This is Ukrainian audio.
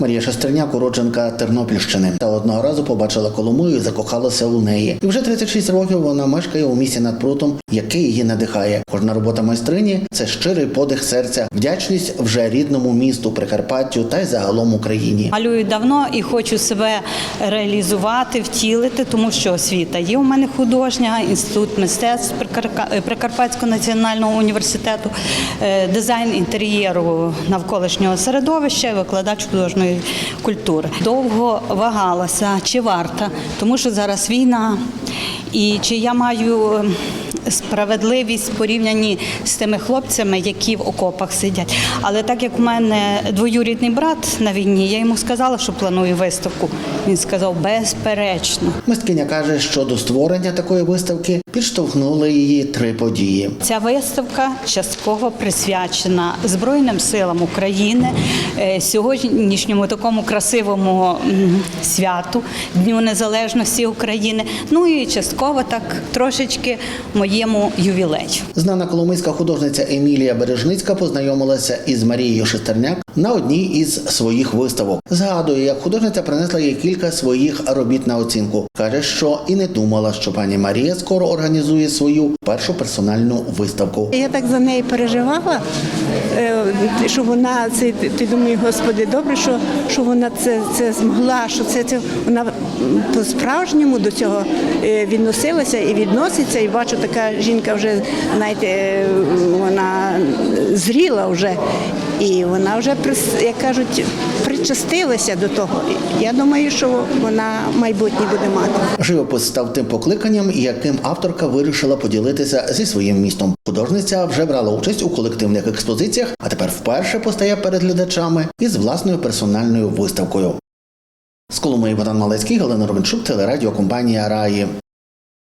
Марія Шестерняк, уродженка Тернопільщини, та одного разу побачила Коломию і закохалася у неї. І вже 36 років вона мешкає у місті над прутом, яке її надихає. Кожна робота майстрині це щирий подих серця, вдячність вже рідному місту, Прикарпаттю та й загалом Україні. Малюю давно і хочу себе реалізувати, втілити, тому що освіта є у мене художня, інститут мистецтв Прикарка- Прикарпатського національного університету, е, дизайн інтер'єру навколишнього середовища, викладач художньої культури. Довго вагалася, чи варта, тому що зараз війна, і чи я маю. е, Справедливість в порівнянні з тими хлопцями, які в окопах сидять. Але так як у мене двоюрідний брат на війні, я йому сказала, що планую виставку. Він сказав безперечно. Мисткиня каже, що до створення такої виставки підштовхнули її три події. Ця виставка частково присвячена Збройним силам України, е, сьогоднішньому такому красивому святу Дню Незалежності України. Ну і частково так трошечки моєму ювілею. Знана коломийська художниця Емілія Бережницька познайомилася із Марією Шестерняк на одній із своїх виставок. Згадує, як художниця принесла їй кілька своїх робіт на оцінку. каже, що і не думала, що пані Марія скоро організує свою першу персональну виставку. Я так за неї переживала, е, що вона це ти думаю, господи, добре, що, що вона це, це змогла, що це, це вона по-справжньому до цього е, відносилася і відноситься. І бачу, така жінка вже, знаєте, е, вона зріла вже. І вона вже як кажуть, причастилася до того. Я думаю, що вона майбутнє буде мати. Живопис став тим покликанням, яким авторка вирішила поділитися зі своїм містом. Художниця вже брала участь у колективних експозиціях, а тепер вперше постає перед глядачами із власною персональною виставкою. З Коломиї Богдан Малецький, Галина Ровенчук, телерадіокомпанія Раї.